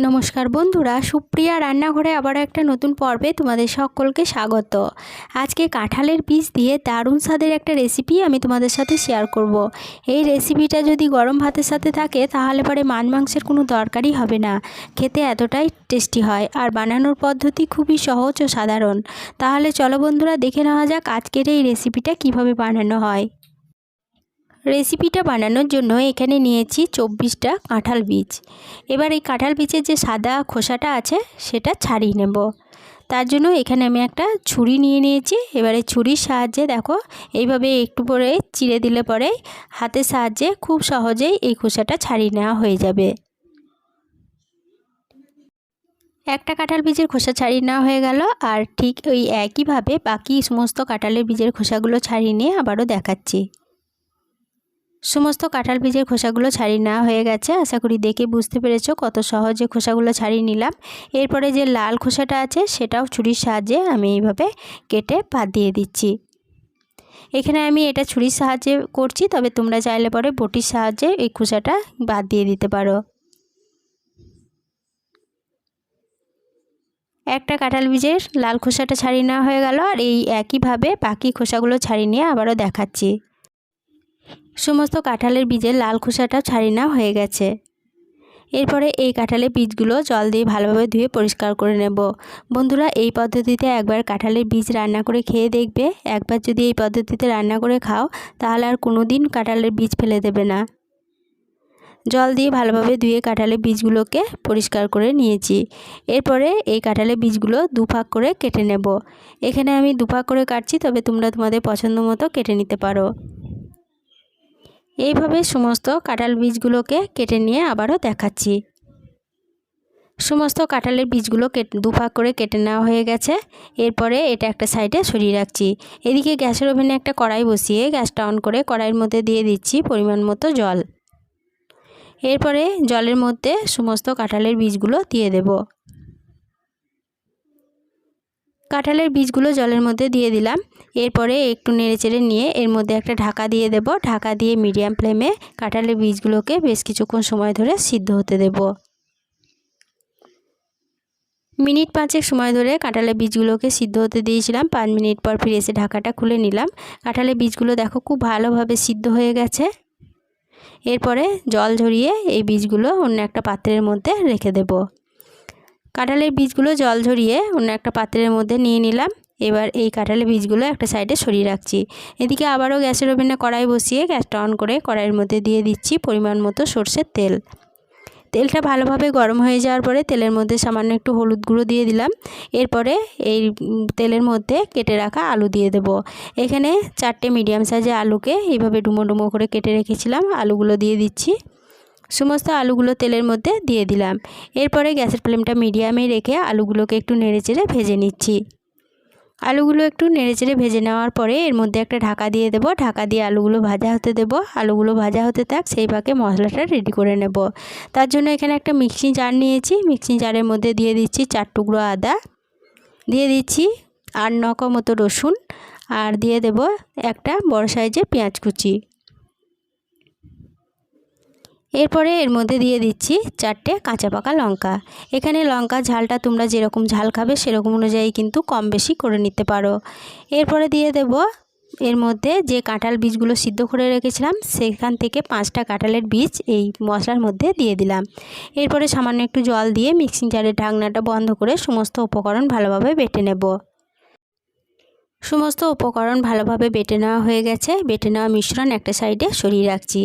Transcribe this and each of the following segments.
নমস্কার বন্ধুরা, সুপ্রিয়া রান্নাঘরে আবার একটা নতুন পর্বে তোমাদের সকলকে স্বাগত। আজকে কাঁঠালের বীজ দিয়ে দারুণ স্বাদের একটা রেসিপি আমি তোমাদের সাথে শেয়ার করব। এই রেসিপিটা যদি গরম ভাতের সাথে থাকে, তাহলে পরে মাছ মাংসের কোনো দরকারই হবে না। খেতে এতটাই টেস্টি হয় আর বানানোর পদ্ধতি খুবই সহজ ও সাধারণ। তাহলে চলো বন্ধুরা, দেখে নেওয়া যাক আজকের এই রেসিপিটা কীভাবে বানানো হয়। রেসিপিটা বানানোর জন্য এখানে নিয়েছি চব্বিশটা কাঁঠাল বীজ। এবার এই কাঁঠাল বীজের যে সাদা খোসাটা আছে, সেটা ছাড়িয়ে নেব। তার জন্য এখানে আমি একটা ছুরি নিয়ে নিয়েছি। এবারে ছুরির সাহায্যে দেখো, এইভাবে একটু পরে চিড়ে দিলে পরে হাতের সাহায্যে খুব সহজেই এই খোসাটা ছাড়িয়ে নেওয়া হয়ে যাবে। একটা কাঁঠাল বীজের খোসা ছাড়িয়ে নেওয়া হয়ে গেল, আর ঠিক ওই একইভাবে বাকি সমস্ত কাঁঠালের বীজের খোসাগুলো ছাড়িয়ে নিয়ে আবারও দেখাচ্ছি। সমস্ত কাঁঠাল বীজের খোসাগুলো ছাড়িয়ে নেওয়া হয়ে গেছে। আশা করি দেখে বুঝতে পেরেছ কত সহজে খোসাগুলো ছাড়িয়ে নিলাম। এরপরে যে লাল খোসাটা আছে, সেটাও ছুরির সাহায্যে আমি এইভাবে কেটে বাদ দিয়ে দিচ্ছি। এখানে আমি এটা ছুরির সাহায্যে করছি, তবে তোমরা চাইলে পরে বটির সাহায্যে এই খোসাটা বাদ দিয়ে দিতে পারো। একটা কাঁঠাল বীজের লাল খোসাটা ছাড়িয়ে নেওয়া হয়ে গেল, আর এই একইভাবে বাকি খোসাগুলো ছাড়িয়ে নিয়ে আবারও দেখাচ্ছি। সমস্ত কাঁঠালের বীজের লাল খোসাটা ছাড়ি না হয়ে গেছে। এরপরে এই কাঁঠালের বীজগুলো জল দিয়ে ভালোভাবে ধুয়ে পরিষ্কার করে নেব। বন্ধুরা, এই পদ্ধতিতে একবার কাঁঠালের বীজ রান্না করে খেয়ে দেখবে। একবার যদি এই পদ্ধতিতে রান্না করে খাও, তাহলে আর কোনো দিন কাঁঠালের বীজ ফেলে দেবে না। জল দিয়ে ভালোভাবে ধুয়ে কাঁঠালের বীজগুলোকে পরিষ্কার করে নিয়েছি। এরপরে এই কাঁঠালের বীজগুলো দুভাগ করে কেটে নেব। এখানে আমি দুভাগ করে কাটছি, তবে তোমরা তোমাদের পছন্দ মতো কেটে নিতে পারো। এইভাবে সমস্ত কাঁঠাল বীজগুলোকে কেটে নিয়ে আবারও দেখাচ্ছি। সমস্ত কাঁঠালের বীজগুলো কেটে, দুভাগ করে কেটে নেওয়া হয়ে গেছে। এরপরে এটা একটা সাইডে সরিয়ে রাখছি। এদিকে গ্যাসের ওভেনে একটা কড়াই বসিয়ে গ্যাসটা অন করে কড়াইয়ের মধ্যে দিয়ে দিচ্ছি পরিমাণ মতো জল। এরপরে জলের মধ্যে সমস্ত কাঁঠালের বীজগুলো দিয়ে দেব। কাঁঠালের বীজগুলো জলের মধ্যে দিয়ে দিলাম। এরপরে একটু নেড়েচেড়ে নিয়ে এর মধ্যে একটা ঢাকা দিয়ে দেব। ঢাকা দিয়ে মিডিয়াম ফ্লেমে কাঁঠালের বীজগুলোকে বেশ কিছুক্ষণ সময় ধরে সিদ্ধ হতে দেব। মিনিট পাঁচেক সময় ধরে কাঁঠালের বীজগুলোকে সিদ্ধ হতে দিয়েছিলাম। পাঁচ মিনিট পর ফিরে এসে ঢাকাটা খুলে নিলাম। কাঁঠালের বীজগুলো দেখো খুব ভালোভাবে সিদ্ধ হয়ে গেছে। এরপরে জল ঝরিয়ে এই বীজগুলো অন্য একটা পাত্রের মধ্যে রেখে দেব। কাঁঠালের বীজগুলো জল ঝরিয়ে অন্য একটা পাত্রের মধ্যে নিয়ে নিলাম। এবার এই কাঁঠালের বীজগুলো একটা সাইডে সরিয়ে রাখছি। এদিকে আবারও গ্যাসের ওভেনে কড়াই বসিয়ে গ্যাসটা অন করে কড়াইয়ের মধ্যে দিয়ে দিচ্ছি পরিমাণ মতো সর্ষের তেল। তেলটা ভালোভাবে গরম হয়ে যাওয়ার পরে তেলের মধ্যে সামান্য একটু হলুদ গুঁড়ো দিয়ে দিলাম। এরপরে এই তেলের মধ্যে কেটে রাখা আলু দিয়ে দেব। এখানে চারটে মিডিয়াম সাইজের আলুকে এইভাবে ডুমো ডুমো করে কেটে রেখেছিলাম। আলুগুলো দিয়ে দিচ্ছি। সমস্ত আলুগুলো তেলের মধ্যে দিয়ে দিলাম। এরপরে গ্যাসের ফ্লেমটা মিডিয়ামে রেখে আলুগুলোকে একটু নেড়ে চেড়ে ভেজে নিচ্ছি। আলুগুলো একটু নেড়েচেড়ে ভেজে নেওয়ার পরে এর মধ্যে একটা ঢাকা দিয়ে দেব। ঢাকা দিয়ে আলুগুলো ভাজা হতে দেব। আলুগুলো ভাজা হতে থাক, সেই পাকে মশলাটা রেডি করে নেব। তার জন্য এখানে একটা মিক্সিং জার নিয়েছি। মিক্সিং জারের মধ্যে দিয়ে দিচ্ছি চার টুকরো আদা। দিয়ে দিচ্ছি আট নক মতো রসুন। আর দিয়ে দেব একটা বড় সাইজের পেঁয়াজ কুচি। এরপরে এর মধ্যে দিয়ে দিচ্ছি চারটে কাঁচা পাকা লঙ্কা। এখানে লঙ্কা ঝালটা তোমরা যেরকম ঝাল খাবে সেরকম অনুযায়ী কিন্তু কম বেশি করে নিতে পারো। এরপরে দিয়ে দেব এর মধ্যে যে কাঁঠাল বীজগুলো সিদ্ধ করে রেখেছিলাম, সেখান থেকে পাঁচটা কাঁঠালের বীজ এই মশলার মধ্যে দিয়ে দিলাম। এরপরে সামান্য একটু জল দিয়ে মিক্সিং জারের ঢাকনাটা বন্ধ করে সমস্ত উপকরণ ভালোভাবে বেটে নেব। সমস্ত উপকরণ ভালোভাবে বেটে নেওয়া হয়ে গেছে। বেটে নেওয়া মিশ্রণ একটা সাইডে সরিয়ে রাখছি।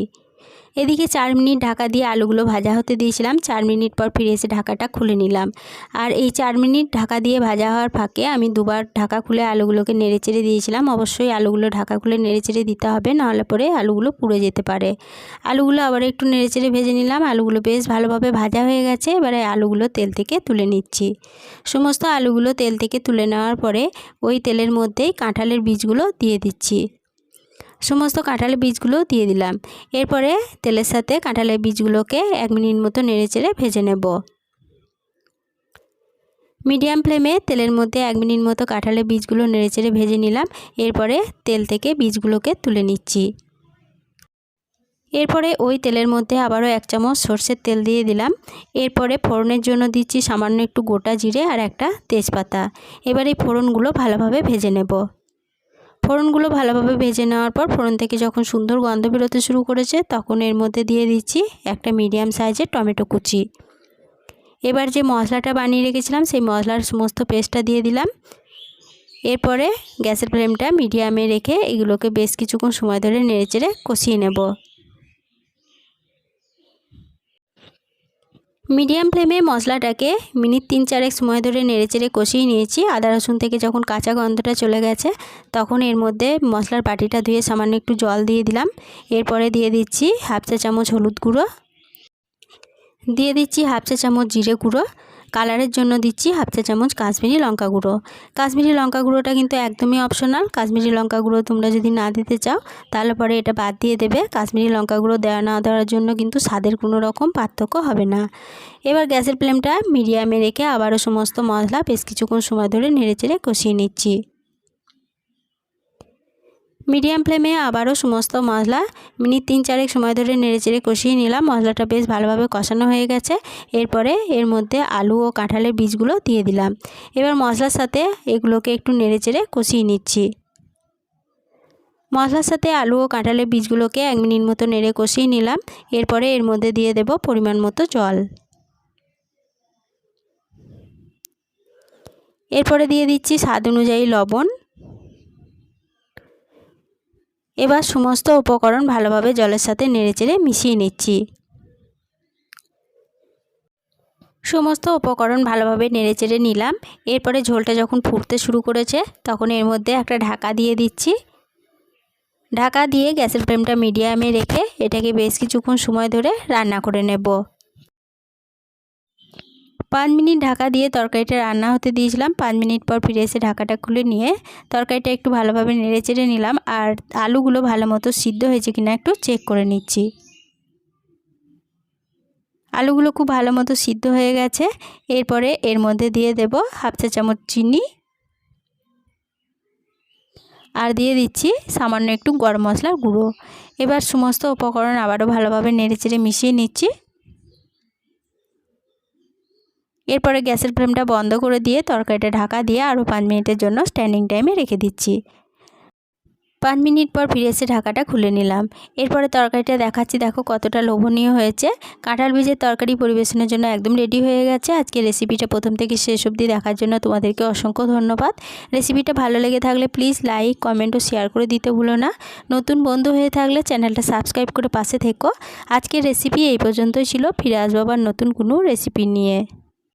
এদিকে চার মিনিট ঢাকা দিয়ে আলুগুলো ভাজা হতে দিয়েছিলাম। চার মিনিট পর ফিরে এসে ঢাকাটা খুলে নিলাম। আর এই চার মিনিট ঢাকা দিয়ে ভাজা হওয়ার ফাঁকে আমি দুবার ঢাকা খুলে আলুগুলোকে নেড়ে চেড়ে দিয়েছিলাম। অবশ্যই আলুগুলো ঢাকা খুলে নেড়ে চেড়ে দিতে হবে, নাহলে পরে আলুগুলো পুড়ে যেতে পারে। আলুগুলো আবার একটু নেড়ে চেড়ে ভেজে নিলাম। আলুগুলো বেশ ভালোভাবে ভাজা হয়ে গেছে। এবারে আলুগুলো তেল থেকে তুলে নিচ্ছি। সমস্ত আলুগুলো তেল থেকে তুলে নেওয়ার পরে ওই তেলের মধ্যেই কাঁঠালের বীজগুলো দিয়ে দিচ্ছি। সমস্ত কাঁঠালের বীজগুলো দিয়ে দিলাম। এরপরে তেলের সাথে কাঁঠালের বীজগুলোকে এক মিনিট মতো নেড়ে চেড়ে ভেজে নেব। মিডিয়াম ফ্লেমে তেলের মধ্যে এক মিনিট মতো কাঁঠালের বীজগুলো নেড়ে চেড়ে ভেজে নিলাম। এরপরে তেল থেকে বীজগুলোকে তুলে নিচ্ছি। এরপরে ওই তেলের মধ্যে আবারও এক চামচ সর্ষের তেল দিয়ে দিলাম। এরপরে ফোড়নের জন্য দিচ্ছি সামান্য একটু গোটা জিরে আর একটা তেজপাতা। এবার এই ফোড়নগুলো ভালোভাবে ভেজে নেব। ফোড়নগুলো ভালোভাবে ভেজে নেওয়ার পর ফোড়ন থেকে যখন সুন্দর গন্ধ বেরোতে শুরু করেছে, তখন এর মধ্যে দিয়ে দিচ্ছি একটা মিডিয়াম সাইজের টমেটো কুচি। এবার যে মশলাটা বানিয়ে রেখেছিলাম, সেই মশলার সমস্ত পেস্টটা দিয়ে দিলাম। এরপরে গ্যাসের ফ্লেমটা মিডিয়ামে রেখে এগুলোকে বেশ কিছুক্ষণ সময় ধরে নেড়েচেড়ে কষিয়ে নেব। মিডিয়াম ফ্লেমে মশলাটাকে মিনিট তিন চারেক সময় ধরে নেড়েচেড়ে কষিয়ে নিয়েছি। আদা, রসুন থেকে যখন কাঁচা গন্ধটা চলে গেছে, তখন এর মধ্যে মশলার বাটিটা ধুয়ে সামান্য একটু জল দিয়ে দিলাম। এরপরে দিয়ে দিচ্ছি হাফ চা চামচ হলুদ গুঁড়ো। দিয়ে দিচ্ছি হাফ চা চামচ জিরে গুঁড়ো। কালারের জন্য দিচ্ছি হাফ চা চামচ কাশ্মীরি লঙ্কা গুঁড়ো। কাশ্মীরি লঙ্কা গুঁড়োটা কিন্তু একদমই অপশনাল কাশ্মীরি লঙ্কা গুঁড়ো তোমরা যদি না দিতে চাও, তাহলে পরে এটা বাদ দিয়ে দেবে। কাশ্মীরি লঙ্কা গুঁড়ো দেওয়া না দেওয়ার জন্য কিন্তু স্বাদের কোনো রকম পার্থক্য হবে না। এবার গ্যাসের ফ্লেমটা মিডিয়ামে রেখে আবারও সমস্ত মশলা বেশ কিছুক্ষণ সময় ধরে নেড়েচেড়ে কষিয়ে নিচ্ছি। মিডিয়াম ফ্লেমে আবারও সমস্ত মশলা মিনিট তিন চারেক সময় ধরে নেড়েচেড়ে কষিয়ে নিলাম। মশলাটা বেশ ভালোভাবে কষানো হয়ে গেছে। এরপরে এর মধ্যে আলু ও কাঁঠালের বীজগুলো দিয়ে দিলাম। এবার মশলার সাথে এগুলোকে একটু নেড়েচেড়ে কষিয়ে নিচ্ছি। মশলার সাথে আলু ও কাঁঠালের বীজগুলোকে এক মিনিট মতো নেড়ে কষিয়ে নিলাম। এরপরে এর মধ্যে দিয়ে দেব পরিমাণ মতো জল। এরপরে দিয়ে দিচ্ছি স্বাদ অনুযায়ী লবণ। এবার সমস্ত উপকরণ ভালোভাবে জলের সাথে নেড়েচেড়ে মিশিয়ে নিচ্ছি। সমস্ত উপকরণ ভালোভাবে নেড়েচেড়ে নিলাম। এরপরে ঝোলটা যখন ফুটতে শুরু করেছে, তখন এর মধ্যে একটা ঢাকা দিয়ে দিচ্ছি। ঢাকা দিয়ে গ্যাসের ফ্লেমটা মিডিয়ামে রেখে এটাকে বেশ কিছুক্ষণ সময় ধরে রান্না করে নেব। পাঁচ মিনিট ঢাকা দিয়ে তরকারিটা রান্না হতে দিয়েছিলাম। পাঁচ মিনিট পর ফিরে এসে ঢাকাটা খুলে নিয়ে তরকারিটা একটু ভালোভাবে নেড়ে চেড়ে নিলাম আর আলুগুলো ভালো মতো সিদ্ধ হয়েছে কিনা একটু চেক করে নিচ্ছি। আলুগুলো খুব ভালো মতো সিদ্ধ হয়ে গেছে। এরপরে এর মধ্যে দিয়ে দেব হাফ চা চামচ চিনি। আর দিয়ে দিচ্ছি সামান্য একটু গরম মশলার গুঁড়ো। এবার সমস্ত উপকরণ আবারও ভালোভাবে নেড়ে চেড়ে মিশিয়ে নিচ্ছি। এরপরে গ্যাসের ফ্লেমটা বন্ধ করে দিয়ে তরকারিটা ঢাকা দিয়ে আরও পাঁচ মিনিটের জন্য স্ট্যান্ডিং টাইমে রেখে দিচ্ছি। পাঁচ মিনিট পর ফিরে এসে ঢাকাটা খুলে নিলাম। এরপরে তরকারিটা দেখাচ্ছি, দেখো কতটা লোভনীয় হয়েছে। কাঁঠাল বীজের তরকারি পরিবেশনের জন্য একদম রেডি হয়ে গেছে। আজকে রেসিপিটা প্রথম থেকে শেষ অবধি দেখার জন্য তোমাদেরকে অসংখ্য ধন্যবাদ। রেসিপিটা ভালো লেগে থাকলে প্লিজ লাইক, কমেন্ট ও শেয়ার করে দিতে ভুলো না। নতুন বন্ধু হয়ে থাকলে চ্যানেলটা সাবস্ক্রাইব করে পাশে থেকো। আজকের রেসিপি এই পর্যন্তই ছিল। ফিরে আসব আবার নতুন কোনো রেসিপি নিয়ে।